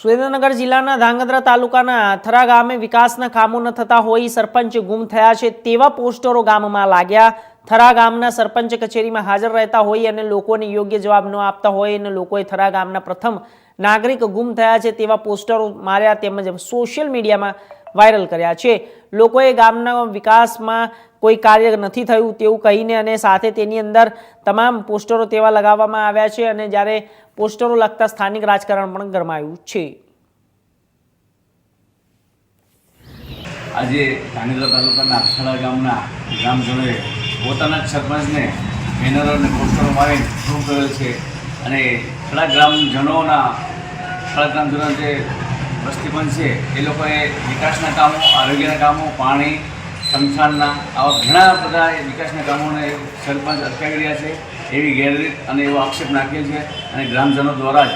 સુરેન્દ્રનગર જિલ્લાના ધાંગધ્રા તાલુકાના થરા ગામે વિકાસના કામો ન થતા હોઈ સરપંચ ગુમ થયા છે તેવા પોસ્ટરો ગામમાં લાગ્યા. થરા ગામના સરપંચ કચેરીમાં હાજર રહેતા હોય અને લોકોને યોગ્ય જવાબ ન આપતા હોય અને લોકોએ થરા ગામના પ્રથમ નાગરિક ગુમ થયા છે તેવા પોસ્ટરો માર્યા તેમજ સોશિયલ મીડિયામાં વાયરલ કર્યા છે. લોકોએ ગામના વિકાસમાં કોઈ કાર્ય નથી થયું તેવું કહીને અને સાથે તેની અંદર તમામ પોસ્ટરો તેવા લગાવવામાં આવ્યા છે અને જ્યારે પોસ્ટરો લગતા સ્થાનિક રાજકારણ પણ ગરમાયું છે. આજે ધાનેરા તાલુકાના અખાડા ગામના ગ્રામજનોએ પોતાના સરપંચને બેનરો અને પોસ્ટરો મારી ધૂમ કર્યો છે અને ખડા ગ્રામજનોના ખડા ધોરણ જે વસ્તી છે, એ લોકોએ વિકાસના કામો, આરોગ્યના કામો, પાણી સંસ્થાનના આવા ઘણા બધા વિકાસના કામોને સરપંચ અટકાવી રહ્યા છે, એવી ગેરરીત અને એવો આક્ષેપ નાખ્યો છે અને ગ્રામજનો દ્વારા જ